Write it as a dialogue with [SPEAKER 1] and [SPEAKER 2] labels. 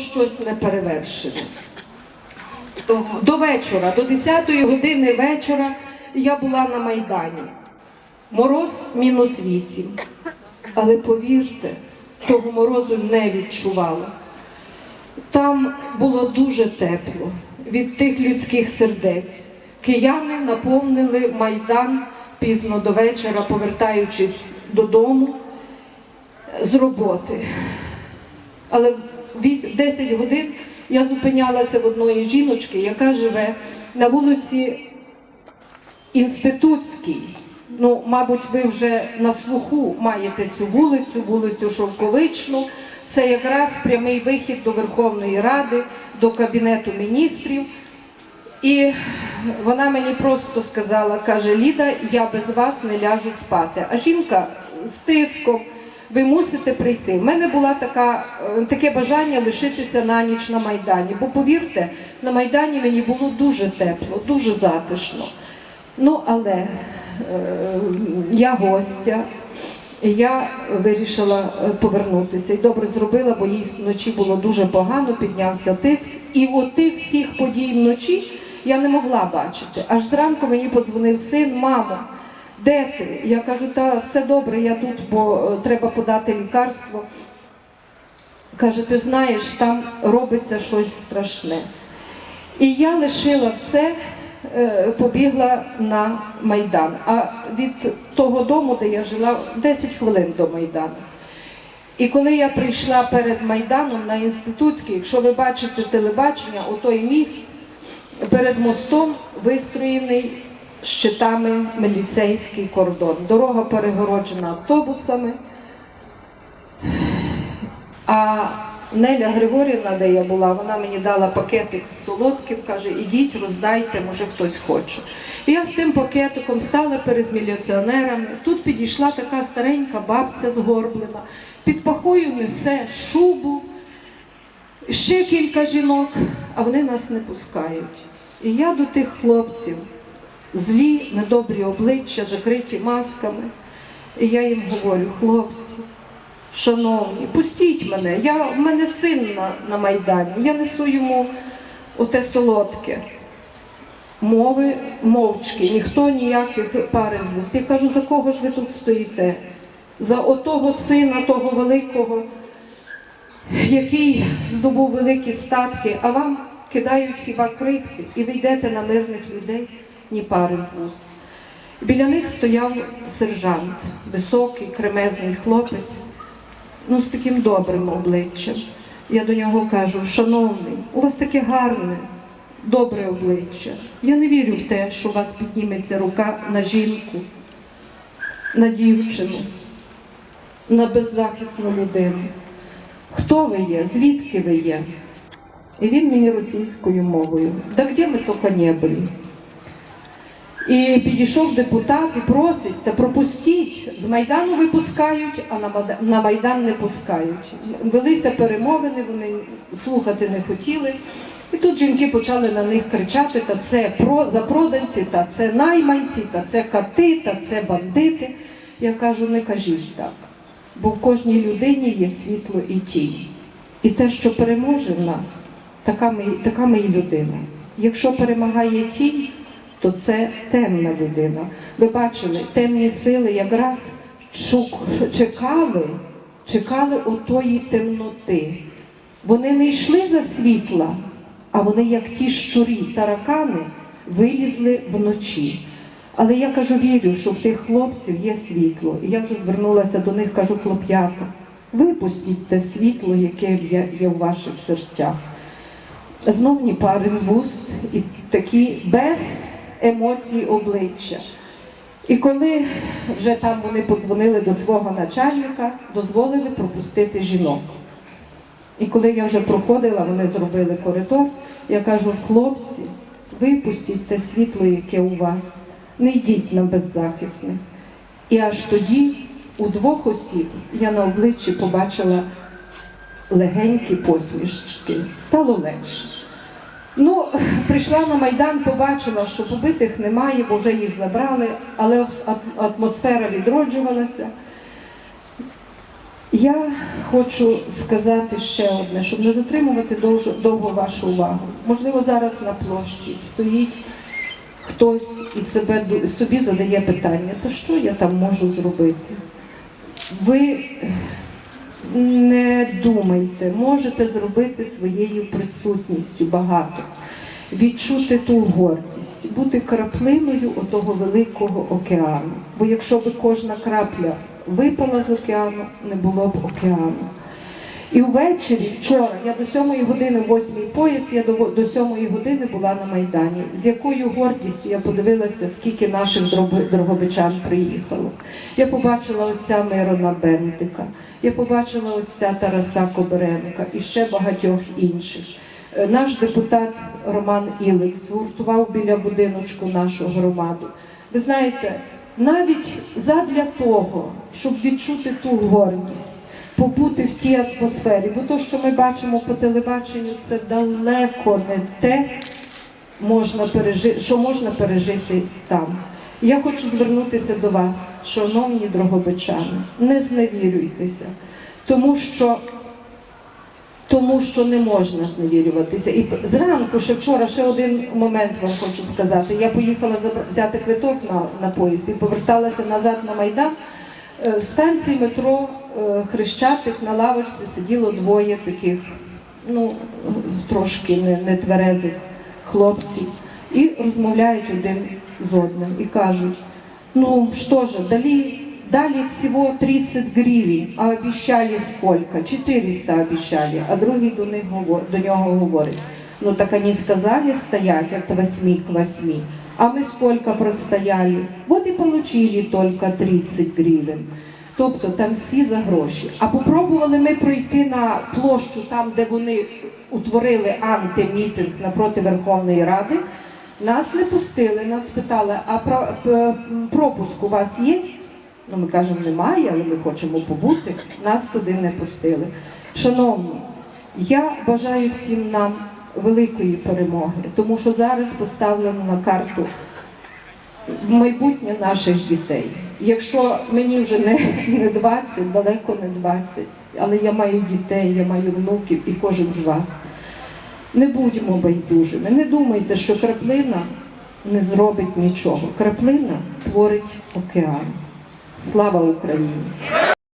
[SPEAKER 1] щось неперевершене. До вечора, до 10-ї години вечора я була на Майдані. Мороз мінус 8. Але повірте, того морозу не відчувала. Там було дуже тепло від тих людських сердець. Кияни наповнили майдан пізно до вечора, повертаючись додому з роботи. Але в віс- 10 годин я зупинялася в одної жіночки, яка живе на вулиці Інститутській. Ну, мабуть, ви вже на слуху маєте цю вулицю, вулицю Шовковичну. Це якраз прямий вихід до Верховної Ради, до Кабінету міністрів. І вона мені просто сказала, каже, Ліда, я без вас не ляжу спати. А жінка з тиском, ви мусите прийти. У мене було така, е, таке бажання лишитися на ніч на Майдані. Бо повірте, на Майдані мені було дуже тепло, дуже затишно. Ну, але е, я гостя, і я вирішила е, повернутися. І добре зробила, бо їй вночі було дуже погано, піднявся тиск. І от тих всіх подій вночі я не могла бачити. Аж зранку мені подзвонив син, мамо, де ти? Я кажу, та все добре, я тут, бо е, треба подати лікарство. Каже, ти знаєш, там робиться щось страшне. І я лишила все, е, побігла на Майдан. А від того дому, де я жила, 10 хвилин до Майдану. І коли я прийшла перед Майданом на інститутський, якщо ви бачите телебачення, отой міст перед мостом вистроєний щитами міліцейський кордон. Дорога перегороджена автобусами. А Неля Григорівна, де я була, вона мені дала пакетик з солодким, каже, ідіть, роздайте, може хтось хоче. І я з тим пакетиком стала перед міліціонерами. Тут підійшла така старенька бабця згорблена, під пахою несе шубу, ще кілька жінок, а вони нас не пускають. І я до тих хлопців, злі, недобрі обличчя, закриті масками. І я їм говорю, хлопці, шановні, пустіть мене. Я, в мене син на, на Майдані, я несу йому оте солодке. Мови мовчки, ніхто ніяких пари. Я кажу, за кого ж ви тут стоїте? За отого сина, того великого, який здобув великі статки, а вам кидають хіба крихти, і ви йдете на мирних людей, ні пари з вуст. Біля них стояв сержант, високий, кремезний хлопець, ну з таким добрим обличчям. Я до нього кажу, шановний, у вас таке гарне, добре обличчя. Я не вірю в те, що у вас підніметься рука на жінку, на дівчину, на беззахисну людину. Хто ви є? Звідки ви є? І він мені російською мовою. Да де ми тільки не були? І підійшов депутат і просить, та пропустіть, з Майдану випускають, а на Майдан не пускають. Велися перемовини, вони слухати не хотіли. І тут жінки почали на них кричати: та це про запроданці, та це найманці, та це кати, та це бандити. Я кажу, не кажіть так, бо в кожній людині є світло і тінь. І те, що переможе в нас, така ми, така ми і людина. Якщо перемагає тінь, то це темна людина. Ви бачили, темні сили якраз чекали, чекали отої темноти. Вони не йшли за світла, а вони, як ті щурі, таракани, вилізли вночі. Але я кажу, вірю, що в тих хлопців є світло. І я вже звернулася до них, кажу, хлоп'ята, випустіть те світло, яке є, в ваших серцях. Знов ні пари з вуст і такі без емоцій обличчя. І коли вже там вони подзвонили до свого начальника, дозволили пропустити жінок. І коли я вже проходила, вони зробили коридор, я кажу, хлопці, випустіть те світло, яке у вас, не йдіть на беззахисних. І аж тоді у двох осіб я на обличчі побачила легенькі посмішки. Стало легше. Ну, прийшла на Майдан, побачила, що побитих немає, бо вже їх забрали, але атмосфера відроджувалася. Я хочу сказати ще одне, щоб не затримувати довго, довго вашу увагу. Можливо, зараз на площі стоїть хтось і себе собі задає питання, то що я там можу зробити? Ви не думайте, можете зробити своєю присутністю багато, відчути ту гордість, бути краплиною отого великого океану. Бо якщо б кожна крапля випала з океану, не було б океану. І ввечері, вчора, я до сьомої години, восьмий поїзд, я до, до сьомої години була на Майдані. З якою гордістю я подивилася, скільки наших дрогобичан приїхало. Я побачила отця Мирона Бендика, я побачила отця Тараса Коберенка і ще багатьох інших. Е, Наш депутат Роман Ілик згуртував біля будиночку нашу громаду. Ви знаєте, навіть задля того, щоб відчути ту гордість, побути в тій атмосфері, бо то, що ми бачимо по телебаченню, це далеко не те, можна пережити, що можна пережити там. Я хочу звернутися до вас, шановні дрогобичани, не зневірюйтеся, тому що тому що не можна зневірюватися. І зранку, ще вчора, ще один момент вам хочу сказати. Я поїхала взяти квиток на, на поїзд і поверталася назад на Майдан. Е, В станції метро Хрещатик на лавочці сиділо двоє таких, ну, трошки не, хлопців, і розмовляють один з одним і кажуть, ну що ж, далі, дали всього 30 гривень, а обіцяли сколько? 400 обіцяли, а другий до, них, до нього говорить, ну так они сказали стоять от 8 к 8, а мы сколько простояли? Вот и получили только 30 гривень. Тобто там всі за гроші. А попробували ми пройти на площу, там, де вони утворили антимітинг напроти Верховної Ради. Нас не пустили, нас питали, а про- пропуск у вас є? Ну, ми кажемо, немає, але ми хочемо побути. Нас туди не пустили. Шановні, я бажаю всім нам великої перемоги, тому що зараз поставлено на карту майбутнє наших дітей. Якщо мені вже не, не 20, далеко не 20, але я маю дітей, я маю внуків і кожен з вас. Не будьмо байдужими, не думайте, що краплина не зробить нічого. Краплина творить океан. Слава Україні!